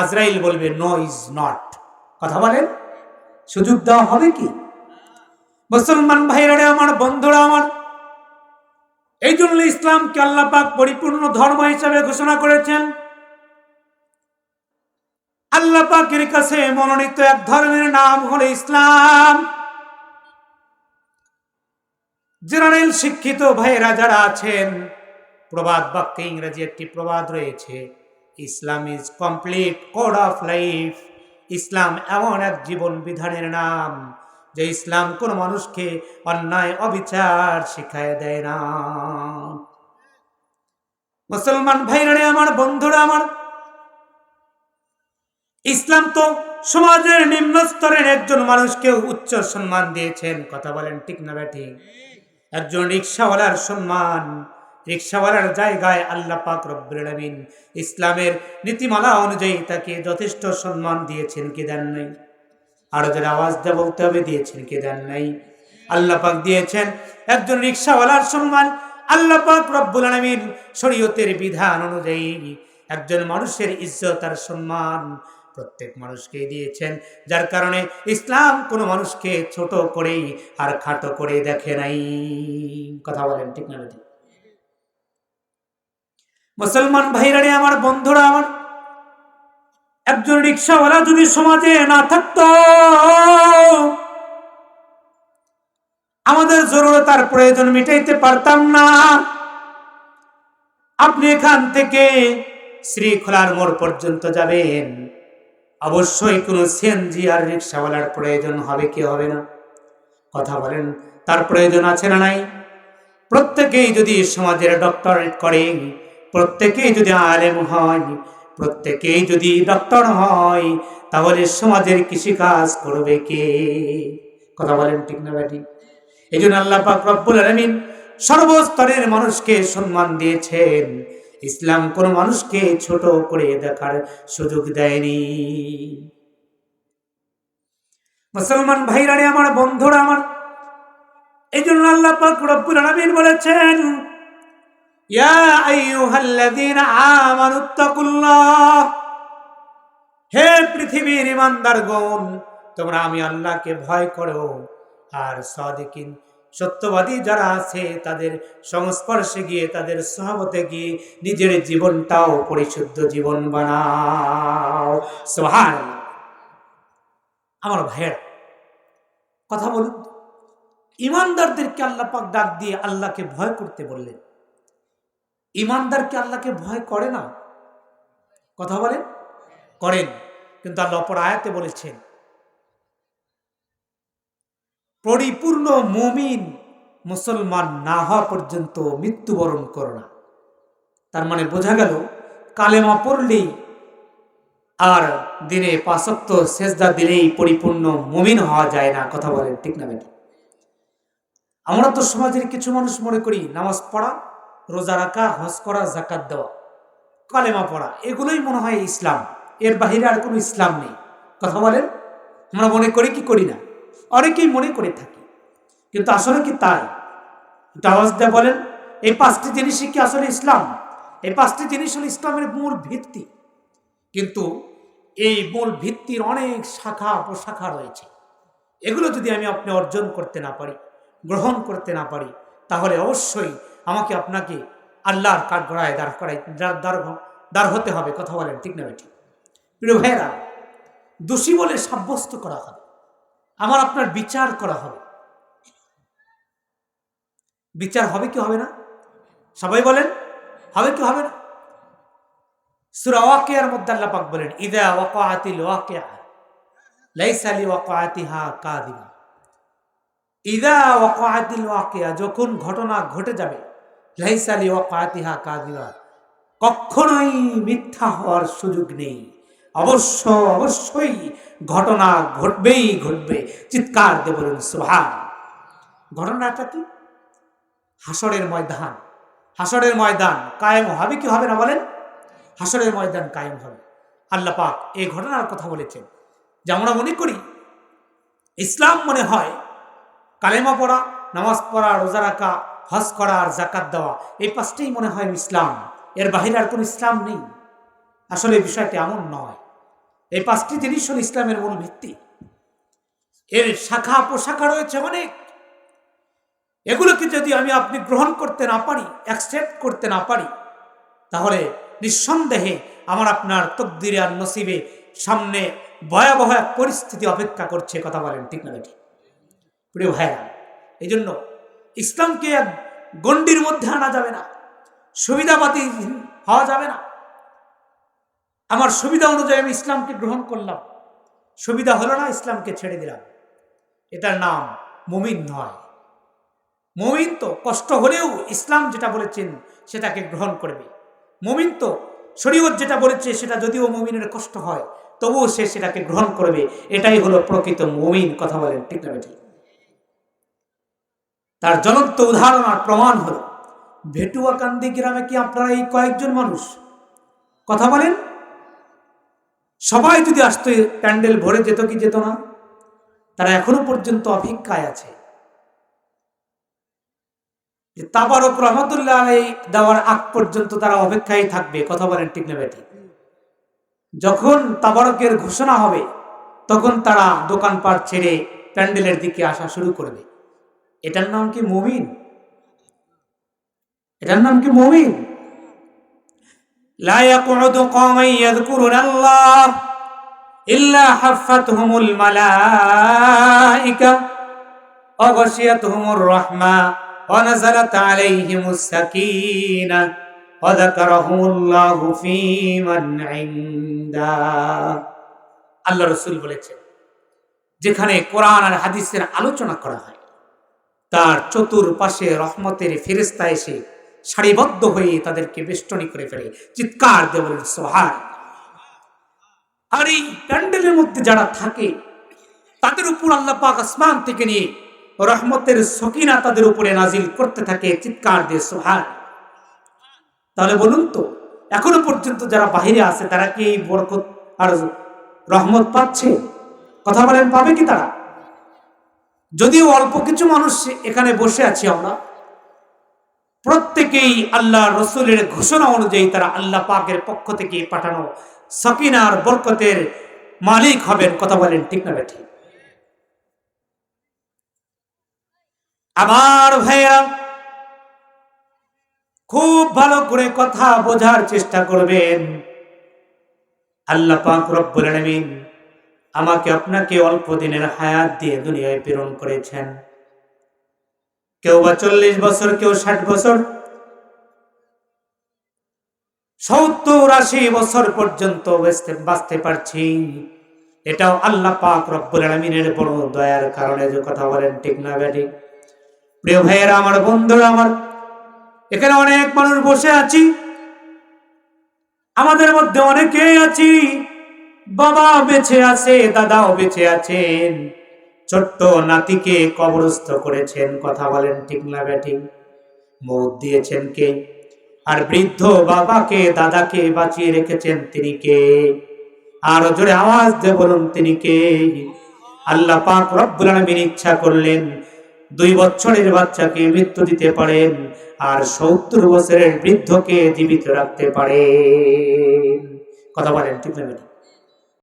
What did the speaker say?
আজরাইল বলবে no is not কথা বলেন। সুযোগ দেওয়া হবে কি? মুসলমান ভাইরা আমার বন্ধুরা, আমার। এই জন্য ইসলামকে আল্লাহ পাক পরিপূর্ণ ধর্ম হিসাবে ঘোষণা করেছেন। আল্লাহ পাকের কাছে মনোনীত এক ধর্মের নাম হলো ইসলাম। জেনারেল শিক্ষিত ভাইয়েরা যারা আছেন, প্রবাদ বাক্যে ইংরেজি একটি প্রবাদ রয়েছে। Islam is complete code of life ইসলাম এমন এক জীবন বিধানের নাম, যে ইসলাম কোন মানুষকে অন্যায়, অবিচার শিখায় দেয় না। মুসলমান ভাইরা আমার বন্ধুরা, আমার ইসলাম তো সমাজের নিম্ন স্তরের একজন মানুষকে উচ্চ সম্মান দিয়েছেন। কথা বলেন ঠিক না ব্যাঠিক একজন রিক্সাওয়ালার সম্মান রিক্সাওয়ালার জায়গায় আল্লাহ পাক রব্বুল ইসলামের নীতিমালা অনুযায়ী তাকে যথেষ্ট সম্মান দিয়েছেন, কি দেন নাই? আরও যারা আওয়াজ দিয়ে বলতে হবে, দিয়েছেন, কি দেন নাই? আল্লাহ পাক দিয়েছেন একজন রিক্সাওয়ালার সম্মান। আল্লাহ পাক রব্বুল আলামিন শরীয়তের বিধান অনুযায়ী একজন মানুষের ইজ্জত আর সম্মান প্রত্যেক মানুষকে দিয়েছেন, যার কারণে ইসলাম কোনো মানুষকে ছোট করেই আর খাটো করে দেখে নাই। কথা বলেন ঠিক না? মুসলমান ভাইরারে আমার, বন্ধুরা আমার, একজন রিক্সাওয়ালা যদি সমাজে না থাকতো, আমাদের জরুরতার প্রয়োজন মিটাইতে পারতাম না। আপনি এখান থেকে শ্রীখোলার মোড় পর্যন্ত যাবেন। অবশ্যই কোনো সিএনজি আর রিক্সাওয়ালার প্রয়োজন হবে কি হবে না? কথা বলেন, তার প্রয়োজন আছে না নাই? প্রত্যেকেই যদি সমাজের ডক্টরেট করে প্রত্যেকেই যদি আলেম হয়, প্রত্যেকেই যদি ডক্টর হয়, তাহলে সমাজের কৃষিকাজ করবে কে? কথা বলেন ঠিক না ব্যাটি এই জন্য আল্লাহ রব্বুল আলামিন সর্বস্তরের মানুষকে সম্মান দিয়েছেন। ইসলাম কোন মানুষকে ছোট করে দেখার সুযোগ দেয়নি। মুসলমান ভাইরা রে আমার বন্ধুরা, আমার এই জন্য আল্লাহ পাক রব্বুল আলামিন বলেছেন হে পৃথিবীর ইমানদারগণ, তোমরা আমি আল্লাহকে ভয় করো। আর সাদিকিন, সত্যবাদী যারা আছে, তাদের সংস্পর্শে গিয়ে, তাদের সহবতে গিয়ে নিজের জীবনটাও পরিশুদ্ধ জীবন বানাও। সোহান আমার ভাইয়েরা, কথা বলুন। ইমানদারদেরকে আল্লাহ ডাক দিয়ে আল্লাহকে ভয় করতে বললেন। ইমানদারকে আল্লাহকে ভয় করে না? কথা বলেন। করেন। কিন্তু আল্লাহ অপর আয়াতে বলেছেন, পরিপূর্ণ মুমিন মুসলমান না হওয়া পর্যন্ত মৃত্যুবরণ করো না। তার মানে বোঝা গেল, কালেমা পড়লেই আর দিনে পাঁচক্ত সেজদা দিলেই পরিপূর্ণ মুমিন হওয়া যায় না। কথা বলেন, ঠিক না আমরা তো সমাজের কিছু মানুষ মনে করি, নামাজ পড়া রোজা রাখা, হজ করা জাকাত দেওয়া। কালেমা পড়া, এগুলোই মনে হয় ইসলাম। এর বাহিরে আর কোনো ইসলাম নেই। কথা বলেন? আমরা মনে করি কি করি না? অনেকেই মনে করে থাকি। কিন্তু আসলে কি তাই? দিয়ে বলেন, এই পাঁচটি জিনিসই কি আসলে ইসলাম? এই পাঁচটি জিনিস হলো ইসলামের মূল ভিত্তি। কিন্তু এই মূল ভিত্তির অনেক শাখা, উপশাখা রয়েছে। এগুলো যদি আমি আপনি অর্জন করতে না পারি, গ্রহণ করতে না পারি, তাহলে অবশ্যই আমাকে আপনাকে আল্লাহর কাঠ গড়ায় দাঁড় করাই দাঁড় দাঁড় হতে হবে, কথা বলেন, ঠিক না ঠিক প্রিয় ভাইয়েরা, দোষী বলে সাব্যস্ত করা হবে, আমার আপনার বিচার করা হবে। বিচার হবে কি হবে না? সবাই বলেন, হবে কি হবে না? সুরা ওয়াকিয়ার মধ্যে আল্লাহ পাক বলেন, ইদা ওয়াকাতিল ওয়াকিয়া, লাইসা লি ওয়াকাতিহা কাযিবা। ইদা ওয়াকাতিল ওয়াকিয়া, যখন ঘটনা ঘটে যাবে লাইসা লি ওয়াকাতিহা কাযিবা। কখনোই মিথ্যা হওয়ার সুযোগ নেই। অবশ্য, অবশ্যই ঘটনা ঘটবেই ঘটবে। চিৎকার বলুন সুহান ঘটনাটা কি? হাসরের ময়দান। হাসরের ময়দান কায়েম হবে কি হবে না বলেন? হাসরের ময়দান কায়েম হবে। আল্লাহ পাক এই ঘটনার কথা বলেছেন। যে আমরা মনে করি, ইসলাম মনে হয় কালেমা পড়া, নামাজ পড়া, রোজা রাখা হজ করা আর জাকাত দেওয়া, এই পাঁচটাই মনে হয় ইসলাম। এর বাহিরে আর কোনো ইসলাম নেই। আসলে এই বিষয়টি এমন নয়। এই পাঁচটি জিনিস হল ইসলামের মূল ভিত্তি। এর শাখা পোশাখা রয়েছে অনেক। এগুলোকে যদি আমি আপনি গ্রহণ করতে না পারি অ্যাকসেপ্ট করতে না পারি, তাহলে নিঃসন্দেহে আমার আপনার তকদিরে আর নসিবে সামনে ভয়াবহ এক পরিস্থিতি অপেক্ষা করছে, কথা বলেন ঠিক না প্রিয় ভাইরা এই জন্য ইসলামকে গণ্ডির মধ্যে আনা যাবে না, সুবিধাবাদী হওয়া যাবে না। আমার সুবিধা অনুযায়ী আমি ইসলামকে গ্রহণ করলাম। সুবিধা হলো না, ইসলামকে ছেড়ে দিলাম। এটার নাম মুমিন নয়। মুমিন তো কষ্ট হলেও ইসলাম যেটা বলেছেন সেটাকে গ্রহণ করবে। মুমিন তো শরীয়ত যেটা বলেছে সেটা যদিও মুমিনের কষ্ট হয়, তবুও সে সেটাকে গ্রহণ করবে। এটাই হলো প্রকৃত মুমিন, কথা বলেন ঠিক না বেঠিক? তার জ্বলন্ত উদাহরণ আর প্রমাণ হলো, ভেটুয়াকান্দি গ্রামে কি আপনারা এই কয়েকজন মানুষ? কথা বলেন। সবাই যদি আসতো প্যান্ডেল ভরে যেত কি যেত না, তারা এখনও পর্যন্ত অপেক্ষায় আছে। তাবারক রহমতুল্লাহ আলাই দেওয়ার আগ পর্যন্ত তারা অপেক্ষায় থাকবে, কথা বলেন ঠিক না বেটি যখন তাবারকের ঘোষণা হবে, তখন তারা দোকানপাট ছেড়ে প্যান্ডেলের দিকে আসা শুরু করবে। এটার নাম কি মুমিন এটার নাম কি মুমিন لا يقعد قوما يذكرون الله إلا حفتهم الملائكة وغشيتهم الرحمة ونزلت عليهم السكينة وذكرهم الله في من عنده আল্লাহ রসুল বলেছেন যেখানে কোরআন আর হাদিসের আলোচনা করা হয় তার চতুর্পাশে রহমতের ফেরেস্তা এসে সারিবদ্ধ হয়ে তাদেরকে বেষ্টনী করে ফেলে। চিৎকার দিয়ে বলেন সোহার আর এই প্যান্ডেলের মধ্যে যারা থাকে, তাদের উপর আল্লাহ পাক আসমান থেকে নিয়ে রহমতের সকিনা তাদের উপরে নাজিল করতে থাকে। চিৎকার দিয়ে সোহার তাহলে বলুন তো, এখনও পর্যন্ত যারা বাহিরে আছে, তারা কি এই বরকত আর রহমত পাচ্ছে? কথা বলেন, পাবে কি তারা? যদিও অল্প কিছু মানুষ এখানে বসে আছি আমরা, প্রত্যেকেই আল্লাহ রসুলের ঘোষণা অনুযায়ী তারা আল্লাহ পাকের পক্ষ থেকে পাঠানো সকিনার বরকতের মালিক হবেন, কথা বলেন ঠিক না বেঠি? আমার ভাইয়া খুব ভালো করে কথা বোঝার চেষ্টা করবেন। আল্লাহ পাক রব্বুল আলামিন আমাকে আপনাকে অল্প দিনের হায়াত দিয়ে দুনিয়ায় প্রেরণ করেছেন। কেউ বা চল্লিশ বছর, কেউ ষাট বছর, সত্তর আশি বছর পর্যন্ত বাঁচতে পারছি। এটাও আল্লাহ পাক রব্বুল আলমিনের বড় দয়ার কারণে যে কথা বলেন, ঠিক না ব্যাটি? প্রিয় ভাইয়েরা, আমার বন্ধুরা, আমার এখানে অনেক মানুষ বসে আছি। আমাদের মধ্যে অনেকেই আছি। বাবা বেঁচে আছে, দাদাও বেঁচে আছেন। ছোট্ট নাতিকে কবরস্থ করেছেন, কথা বলেন ঠিক না ব্যাটি? মত দিয়েছেন কে? আর বৃদ্ধ বাবাকে, দাদাকে বাঁচিয়ে রেখেছেন তিনি কে? আর জোরে আওয়াজ দিয়ে বলুন তিনি কে? আল্লাহ পাক রব্বুল আলামিন ইচ্ছা করলেন দুই বছরের বাচ্চাকে মৃত্যু দিতে পারেন আর সত্তর বছরের বৃদ্ধকে জীবিত রাখতে পারেন। কথা বলেন ঠিক না